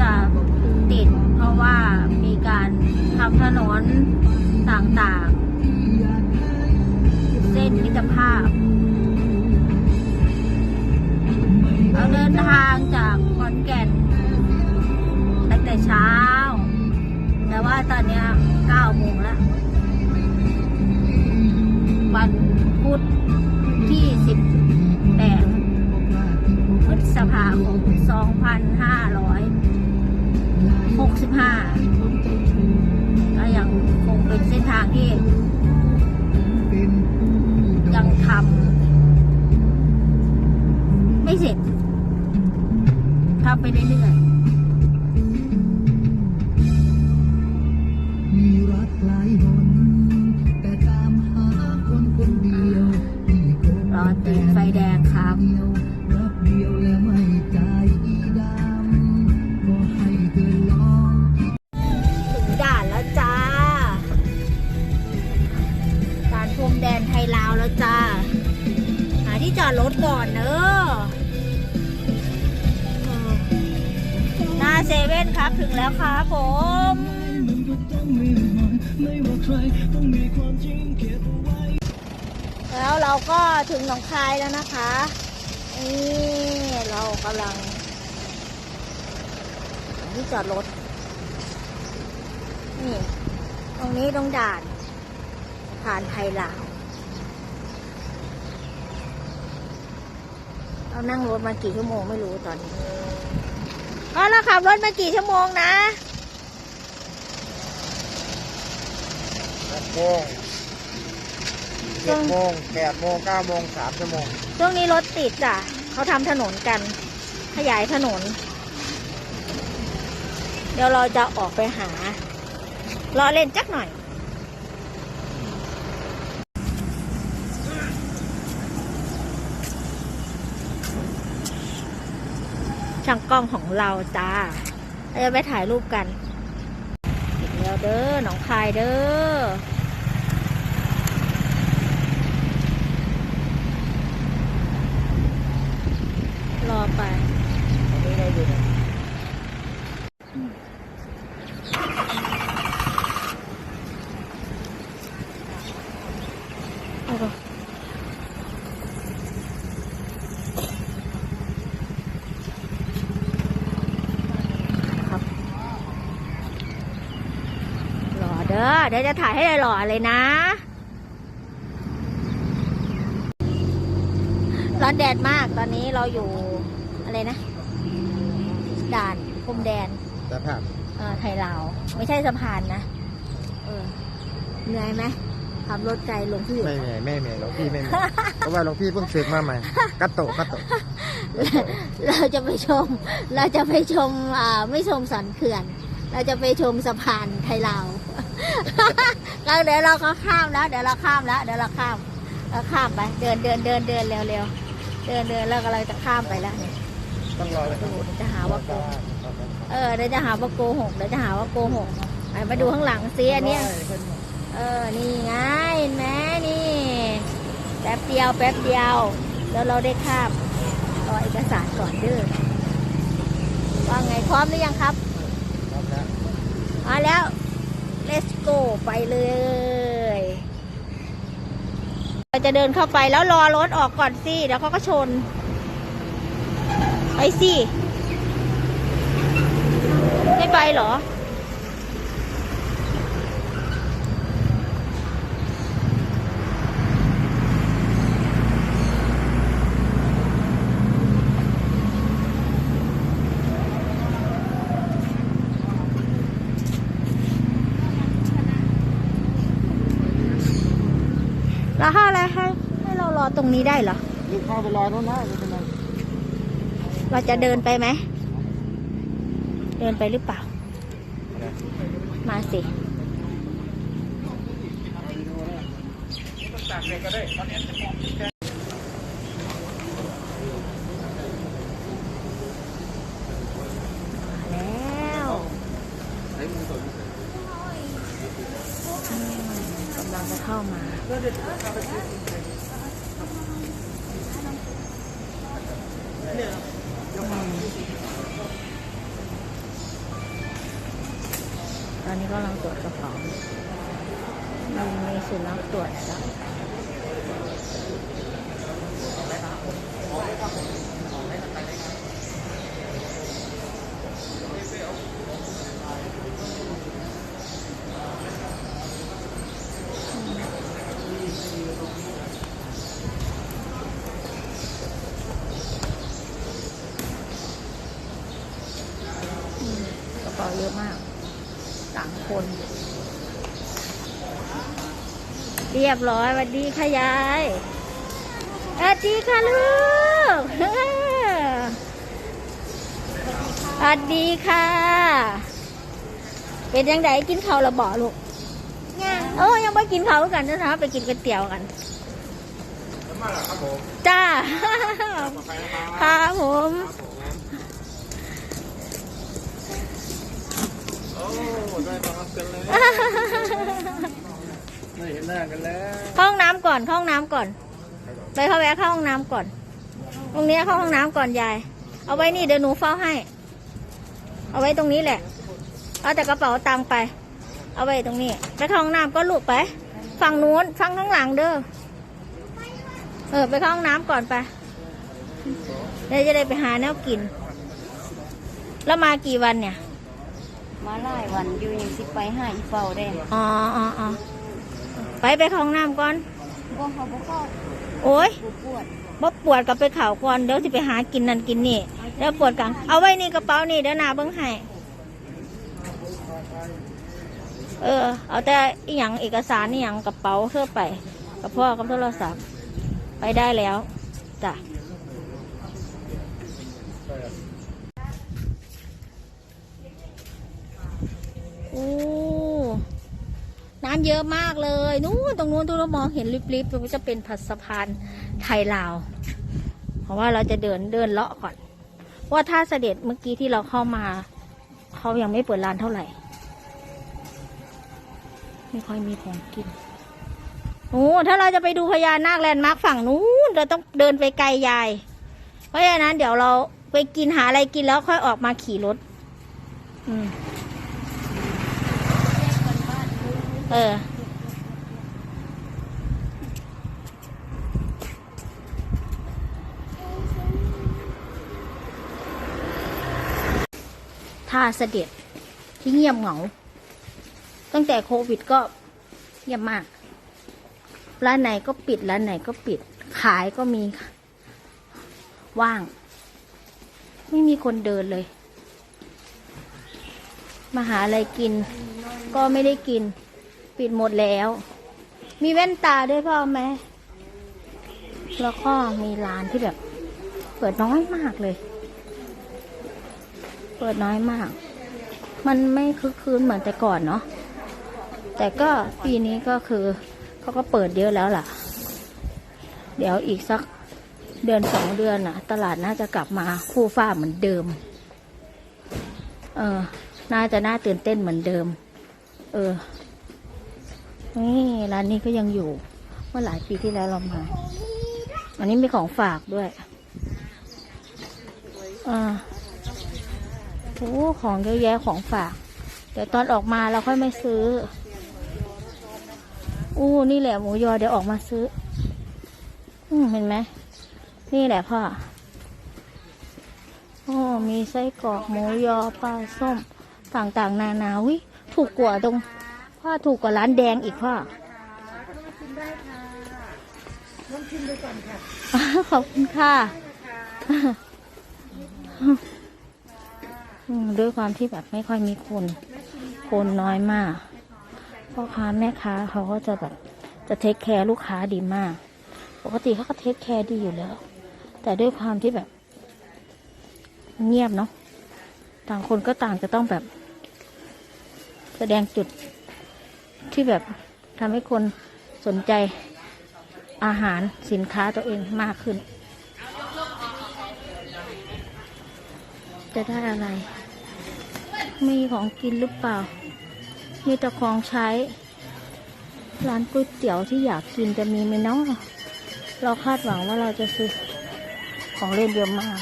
จะติด เพราะว่ามีการทำถนนต่างๆ เส้นมิตรภาพ เราเดินทางจากขอนแก่นตั้งแต่เช้า แต่ว่าตอนนี้9โมงแล้ววันพุธที่18พฤษภาคม 65ก็ยังคงเป็นเส้นทางที่ ยังทำไม่เสร็จทำไปเรื่อยๆ แล้วเราก็ถึงหนองคายแล้วนะคะนี่เรากำลังที่จอดรถนี่ตรงนี้ตรงด่าน ผ่านไทยลาวเรานั่งรถมากี่ชั่วโมงไม่รู้ตอนนี้ก็เราขับรถมากี่ชั่วโมงนะหกโมง เจ็ดโมงแปดโมงเก้าโมงสามชั่วโมง ช่วงนี้รถติดจ้ะ เขาทำถนนกัน ขยายถนน เดี๋ยวเราจะออกไปหารอเล่นจักหน่อย ช่างกล้องของเราจ้าเราจะไปถ่ายรูปกันอีกแล้วเด้อหนองคายเด้อ รอไปตอนนี้เราอยู่ไหนเอาก่อนครับหล่อเด้อเดี๋ยวจะถ่ายให้หล่อเลยนะ ร้อนแดดมากตอนนี้เราอยู่ อะไรนะ ด่านพรมแดนจะผ่านเออไทยลาว ไม่ใช่สะพานนะเออเหนื่อยไหมขับรถไกลลงที่ ไม่เหนื่อยไม่เหนื่อยหลวงพี่ไม่เหนื่อยเพราะว่าหลวงพี่เพิ่งศึกมาใหม่กัตโตะกัตโตะเราจะไปชม เราจะไปชมอ่าไม่ชมสันเขื่อน เราจะไปชมสะพานไทยลาวแล้วเดี๋ยวเราก็ข้ามแล้ว เดี๋ยวเราข้ามแล้ว เดี๋ยวเราข้ามเราข้ามไป เดินเดินเดินเดินเร็วเร็วเดินเดินแล้วก็เราจะข้ามไปแล้วเนี่ย ต้องรอเดูเดี๋ยวจะหาว่าโกหกเออเดี๋ยวจะหาว่าโกหกเดี๋ยวจะหาว่าโกหกไปมาดูข้างหลังซิอันเนี้ยเออนี่ไงเห็นไหมนี่ แป๊บเดียวแป๊บเดียวแล้วเราได้ข้ามรอเอกสารก่อนเด้อว่าไงพร้อมหรือยังครับพร้อมแล้วมาแล้ว let's go ไปเลยเราจะเดินเข้าไปแล้วรอรถออกก่อนสิเดี๋ยวเขาก็ชน ไปสิ ไม่ไปเหรอ แล้วถ้าอะไรให้ให้เรารอตรงนี้ได้เหรอลูกเข้าไปรอโน่นนะไม่ เป็นไรเราจะเดินไปไหม เดินไปหรือเปล่า มาสิ มาแล้ว เข้ามาตอนนี้กำลังตรวจกระเป๋ามันมีสุนัขตรวจจับ กระเป๋าเยอะมากสามคน เรียบร้อยสวัสดีค่ะยายสวัสดีค่ะลูกสวัสดีค่ะ เป็นยังไงกินข้าวและบ่ลูกยังเออยังไม่กินข้าวกันนะไปกินก๋วยเตี๋ยวกันมาแล้วครับผมจ้ามาไปนะครับค่ะผมโอ้ได้มารับกันเลย ไม่เห็นหน้ากันแล้วเข้าห้องน้ำก่อนเข้าห้องน้ำก่อนไปเข้าแวะเข้าห้องน้ำก่อน ตรงเนี้ยเข้าห้องน้ำก่อนยาย เอาไว้นี่เดี๋ยวหนูเฝ้าให้ เอาไว้ตรงนี้แหละ เอาแต่กระเป๋าตังค์ไป เอาไว้ตรงนี้ ไปเข้าห้องน้ำก็ลูกไป ฝั่งนู้นฝั่งข้างหลังเด้อ เออไปเข้าห้องน้ำก่อนไปเดี๋ยวจะได้ไปหาแนวกิน แล้วมากี่วันเนี่ย มาหลายวันอยู่ยังสิไปหาอีเฝ้าได้ อ๋ออ๋ออ๋อ ไปไปเข้าห้องน้ำก่อน บ่เขาบ่เข้าโอ้ยบ่ปวดบ่ปวดกับไปข่าวก่อนเดี๋ยวสิไปหากินนั่นกินนี่เดี๋ยวปวดกันเอาไว้นี่กระเป๋านี่เดี๋ยวนาเบิ้งให้เออ เอาแต่อีหยังเอกสารนี่หยังกระเป๋าเพื่อไปกับพ่อกับโทรศัพท์ไปได้แล้วจ้ะโอ้ น้ำเยอะมากเลยนู้นตรงนู้นตรงเรามองเห็นริบๆตรงนี้จะเป็นผัดสะพานไทยลาว เพราะว่าเราจะเดินเดินเลาะก่อนว่าถ้าเสด็จเมื่อกี้ที่เราเข้ามาเขายังไม่เปิดร้านเท่าไหร่ ไม่ค่อยมีของกินโอ้ถ้าเราจะไปดูพญานาคแลนด์มาร์คฝั่งนู้นเราต้องเดินไปไกลยาย เพราะฉะนั้นเดี๋ยวเราไปกินหาอะไรกินแล้วค่อยออกมาขี่รถ อืม เออ ท่าเสด็จที่เงียบเหงา ตั้งแต่โควิดก็เงียบมาก ร้านไหนก็ปิด ร้านไหนก็ปิด ขายก็มี ว่าง ไม่มีคนเดินเลย มาหาอะไรกิน ก็ไม่ได้กิน ปิดหมดแล้ว มีแว่นตาด้วยพ่อแม่แล้วก็มีร้านที่แบบ เปิดน้อยมากเลย เปิดน้อยมาก มันไม่คึกคืนเหมือนแต่ก่อนเนาะ แต่ก็ปีนี้ก็คือเขาก็เปิดเยอะแล้วล่ะ เดี๋ยวอีกสักเดือนสองเดือนน่ะตลาดน่าจะกลับมาคู่ฟ้าเหมือนเดิม เออ น่าจะน่าตื่นเต้นเหมือนเดิม เออ นี่ร้านนี้ก็ยังอยู่ เมื่อหลายปีที่แล้วเรามา อันนี้มีของฝากด้วยอ่าโอ้ของเยอะแยะของฝาก เดี๋ยวตอนออกมาเราค่อยไม่ซื้อ อู้นี่แหละหมูยอเดี๋ยวออกมาซื้อ อืมเห็นไหม นี่แหละพ่อ โอ้ มีไส้กรอกหมูยอปลาส้มต่างๆ นานาวิถูกกว่าตรง พ่อถูกกว่าร้านแดงอีกพ่อขอบคุณค่ะอืมด้วยความที่แบบไม่ค่อยมีคน คนน้อยมากพ่อค้าแม่ค้าเขาก็จะแบบจะเทคแคร์ลูกค้าดีมาก ปกติเขาก็เทคแคร์ดีอยู่แล้ว แต่ด้วยความที่แบบ เงียบเนาะต่างคนก็ต่างจะต้องแบบ แสดงจุด ที่แบบทำให้คนสนใจอาหารสินค้าตัวเองมากขึ้น จะได้อะไร มีของกินหรือเปล่า มีแต่ของใช้ ร้านก๋วยเตี๋ยวที่อยากกินจะมีไหมเนาะเราคาดหวังว่าเราจะซื้อของเล่นเยอะมาก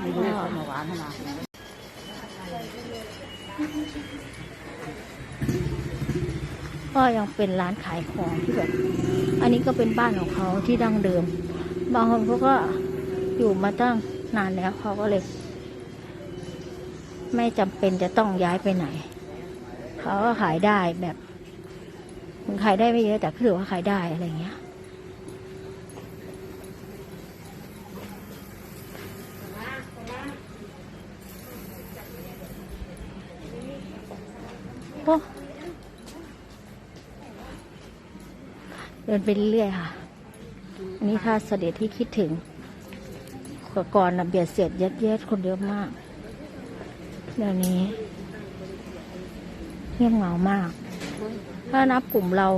ไม่รู้เขามาหวานขนาดก็ยังเป็นร้านขายของที่แบบ อันนี้ก็เป็นบ้านของเขาที่ดั้งเดิม บางคนเขาก็อยู่มาตั้งนานแล้วเขาก็เลย ไม่จำเป็นจะต้องย้ายไปไหน เขาก็ขายได้แบบขายได้ไม่เยอะแต่ก็ถือว่าขายได้อะไรเงี้ย ดินไปเรื่อยๆค่ะ อันนี้ถ้าเสด็จที่คิดถึงก่อนนะเบียดเสียดยัดเยียดคนเยอะมาก เดี๋ยวนี้เงียบเหงามาก ถ้านับกลุ่มเรา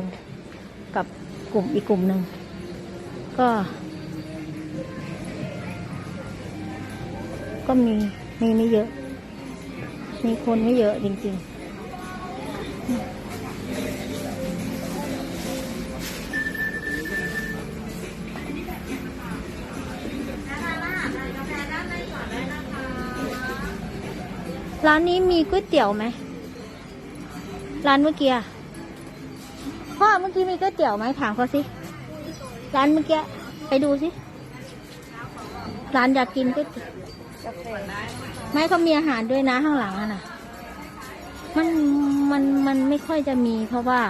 กับกลุ่มอีกกลุ่มหนึ่ง ก็ ก็มีมีไม่เยอะ มีคนไม่เยอะจริง ๆ ร้านนี้มีก๋วยเตี๋ยวไหม ร้านเมื่อกี้พ่อเมื่อกี้มีก๋วยเตี๋ยวไหมถามเขาสิ ร้านเมื่อกี้ไปดูสิ ร้านอยากกินก๋วยเตี๋ยวไม่เขามีอาหารด้วยนะข้างหลังน่ะ มันมันมันไม่ค่อยจะมีเพราะว่า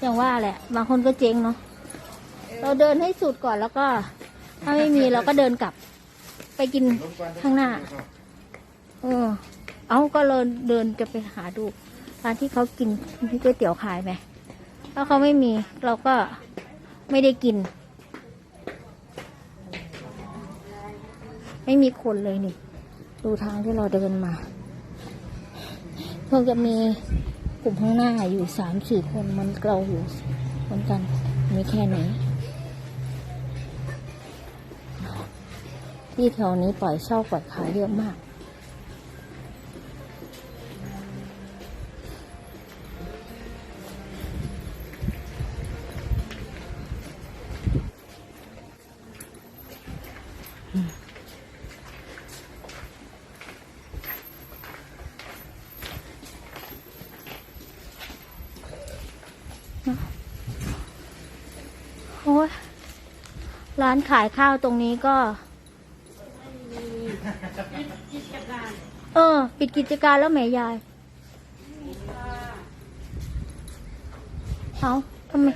อย่างว่าแหละ บางคนก็เจ๊งเนาะเราเดินให้สุดก่อนแล้วก็ ถ้าไม่มีเราก็เดินกลับ ไปกินข้างหน้า เออ เอาก็เลยเดินจะไปหาดูร้านที่เขากินก๋วยเตี๋ยวขายไหมถ้าเขาไม่มีเราก็ไม่ได้กิน ไม่มีคนเลยนี่ ดูทางที่เราเดินมาเพิ่งจะมีกลุ่มข้างหน้าอยู่สามสี่คนมันเราอยู่เหมือนกันมีแค่นี้ที่แถวนี้ปล่อยเช่าปล่อยขายเยอะมาก ร้านขายข้าวตรงนี้ก็ เออ ปิดกิจการแล้วแม่ยาย เขาทำไม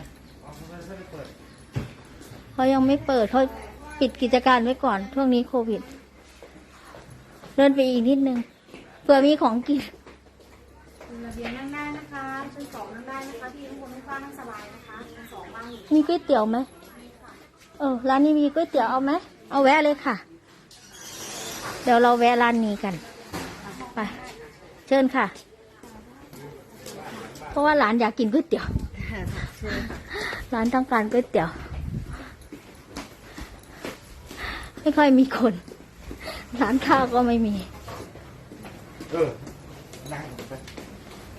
เขายังไม่เปิดเขาปิดกิจการไว้ก่อน ช่วงนี้โควิด เดินไปอีกนิดนึงเผื่อมีของกินระเบียงนั่งได้นะคะชั้นสองนั่งได้นะคะที่ข้างบนข้างล่างนั่งสบายนะคะชั้นสองบ้างอยู่มีก๋วยเตี๋ยวไหม เออร้านนี้มีก๋วยเตี๋ยวเอาไหมเอาแวะเลยค่ะ เดี๋ยวเราแวะร้านนี้กันไปเชิญค่ะ เพราะว่าร้านอยากกินก๋วยเตี๋ยวร้านต้องการก๋วยเตี๋ยว ไม่ค่อยมีคน ร้านข้าวก็ไม่มี เออนั่งไป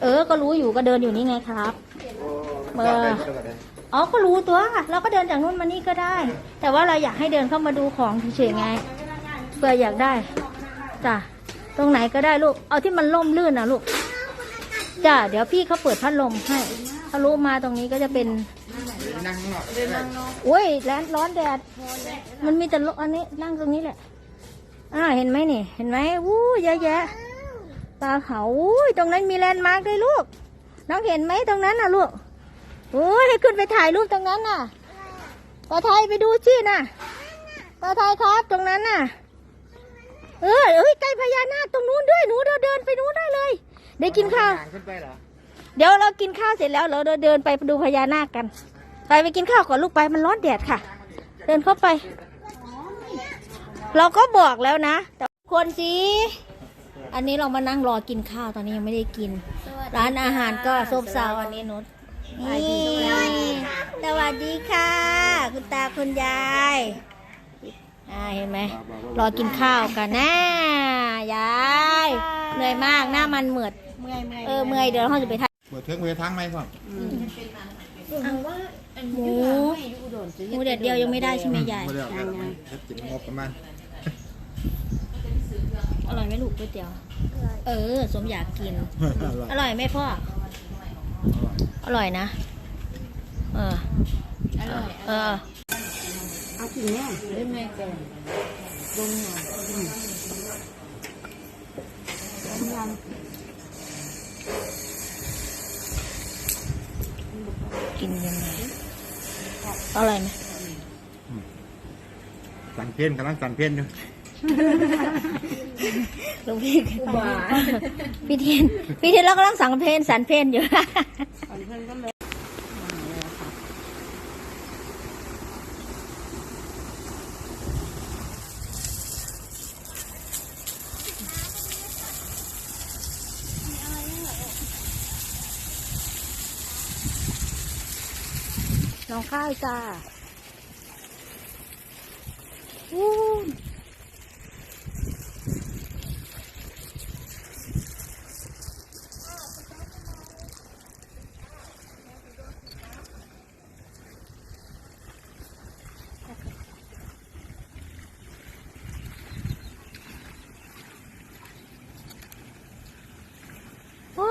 เออ ก็รู้อยู่ก็เดินอยู่นี่ไงครับโอ้เบอร์ได้ก็ได้ อ๋อก็รู้ตัวเราก็เดินจากนู้นมานี่ก็ได้ แต่ว่าเราอยากให้เดินเข้ามาดูของเฉยๆไงเพื่ออยากได้จ้ะตรงไหนก็ได้ลูกเอาที่มันล่มลื่นนะลูกจ้ะเดี๋ยวพี่เขาเปิดพัดลมให้ทะลุมาตรงนี้ก็จะเป็นนั่งข้างนอกโอ้ยแร้อนร้อนแดด มันมีแต่ลมอันนี้นั่งตรงนี้แหละอ่าเห็นไหมนี่ เห็นไหมวู้เยอะแยะปลาเขาอุ้ยตรงนั้นมีแลนด์มาร์กด้วยลูก น้องเห็นไหมตรงนั้นน่ะลูก โอ้ยให้ขึ้นไปถ่ายรูปตรงนั้นน่ะปลาไทยไปดูสิน่ะปลาไทยครับตรงนั้นน่ะ เออเอ้ยใกล้พญานาคตรงนู้นด้วยหนูเดินเดินไปนู้นได้เลย ได้กินข้าวทางขึ้นไปเหรอ เดี๋ยวเรากินข้าวเสร็จแล้วเราเดินไปดูพญานาคกัน ไปไปกินข้าวก่อนลูกไปมันร้อนแดดค่ะ เดินเข้าไป เราก็บอกแล้วนะแต่คนสิอันนี้เรามานั่งรอกินข้าวตอนนี้ยังไม่ได้กิน ร้านอาหารก็ซบเซาอันนี้นุช นี่สวัสดีค่ะ คุณตาคุณยายอ่าเห็นไหมรอกินข้าวกันนะยายเหนื่อยมากหน้ามันเหมือดเมื่อยเมื่อยเออเมื่อยเดี๋ยวเราจะไปทานเปิดเทงเวทั้งไหมพ่อหมูหมูเด็ดเดียวยังไม่ได้ใช่ไหมยายไม่ได้เอาไปจะกินงบประมาณอร่อยไหมลูกก๋วยเตี๋ยว เออ สมอยากกิน อร่อยอร่อยไหมพ่อ อร่อยนะ เออ อร่อย เออเอากินแน่เล่นไม่เป็นดมหน่อยต้มยำกินยังไงอร่อยไหมสั่นเพี้ยนกำลังสั่นเพี้ยนอยู่ หลูกพี่ว่าพี่เทียนพี่เทียนเรากำลังสังเพนสันเพนอยู่ก่อนเพนก็เลยน้องข้าวจ้าวู้นโอ้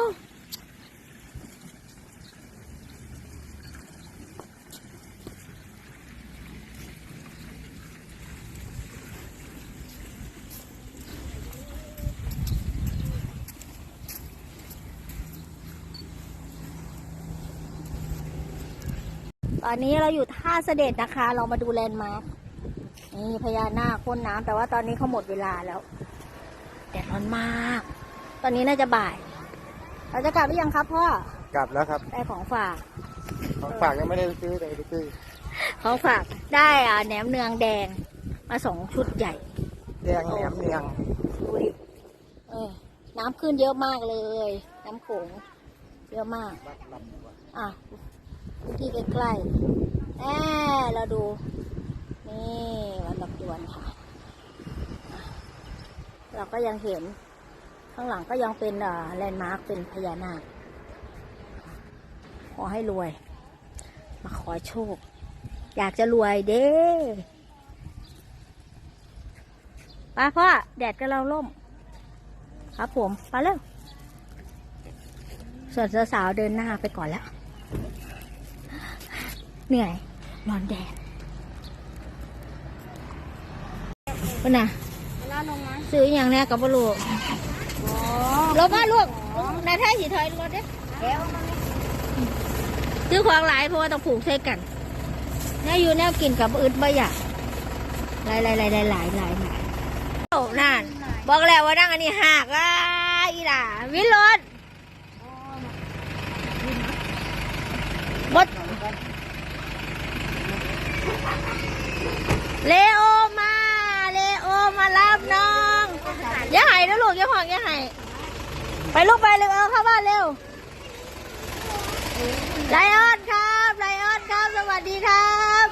ตอนนี้เราอยู่ท่าเสด็จนะคะ เรามาดูแลนด์มาร์คนี่พญานาคพ่นน้ำแต่ว่าตอนนี้เขาหมดเวลาแล้วแดดร้อนมาก ตอนนี้น่าจะบ่าย เราจะกลับหรือยังครับพ่อกลับแล้วครับได้ของฝาก ของฝากยังไม่ได้ซื้อเลยไปซื้อของฝากได้อ่าแหนมเนืองแดงมาสองชุดใหญ่ แดงแหนมเนียงดูดิเออน้ำขึ้นเยอะมากเลย น้ำโขงเยอะมากบัดลำว่ะ ที่ใกล้ๆแอบเราดู นี่วัดดอกดวนค่ะ เราก็ยังเห็น ข้างหลังก็ยังเป็นแลนด์มาร์คเป็นพญานาค ขอให้รวย มาขอโชค อยากจะรวยเด้ป้าพ่อแดดก็เราล่ม ครับผมไปเร็วส่วนสาวๆเดินหน้าไปก่อนแล้ว เหนื่อยร้อนแดดคุณน่ะเวลาลงมาซื้ออหย่างแน่กับบลูกอ๋อรถมาลูกนายท่ายสีถอยรถเด้เดี๋ยวมันซื้อของหลายเพราะว่าต้องผูกใช้กันแน่อยู่แนวกินกับอึดบ่อยากหลายหลายหลายหลายหลายหลายหลายโอ้นั่นบอกแล้วว่านั่งอันนี้หักอะอีหล่าวินรถบด เลโอมา เลโอมารับน้องอย่าหายนะลูกอย่าห่องอย่าหายไปลูกไปเร็วเอาเข้าบ้านเร็วไลออนครับไลออนครับ สวัสดีครับ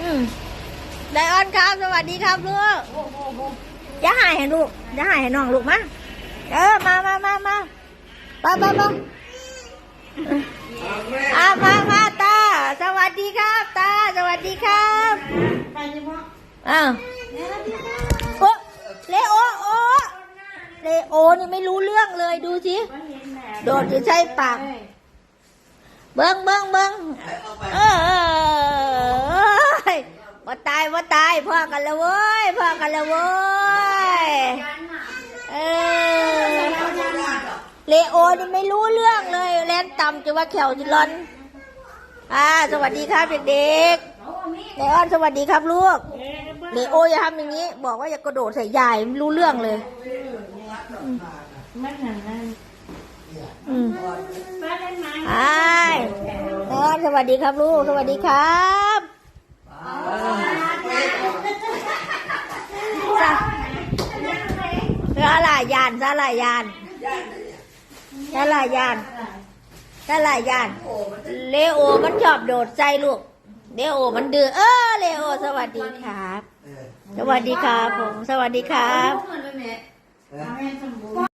อืมไลออนครับ สวัสดีครับลูกอย่าหายให้ลูกอย่าหายให้น้องลูกมาเออมามามามาไปไปไปอ่ามามาตา สวัสดีครับ ตา สวัสดีครับ อ้าวโอ้เลโอโอเลโอนี่ไม่รู้เรื่องเลยดูสิ โดดอยู่ใช่ปาก เบิ้งเบิ้งเบิ้งเออเออว่าตายว่าตายพ่อกันแล้วเว้ยพ่อกันแล้วเว้ย เออ เลโอนี่ไม่รู้เรื่องเลย แลนต่ำจะว่าแขวจิรอน อ่า สวัสดีครับเด็กๆ เลออนสวัสดีครับลูกเลโออย่าทำอย่างนี้ บอกว่าอย่ากระโดดใส่ยายไม่รู้เรื่องเลยอืมไอ้นอนสวัสดีครับลูก สวัสดีครับซาซาลายานซาลายานซาลายานซาลายาน เลโอมันชอบโดดใจลูก เลโอมันดื้อเออเลโอสวัสดีครับ สวัสดีครับผม สวัสดีครับพวกมันเลยแม่แม่สมบูรณ์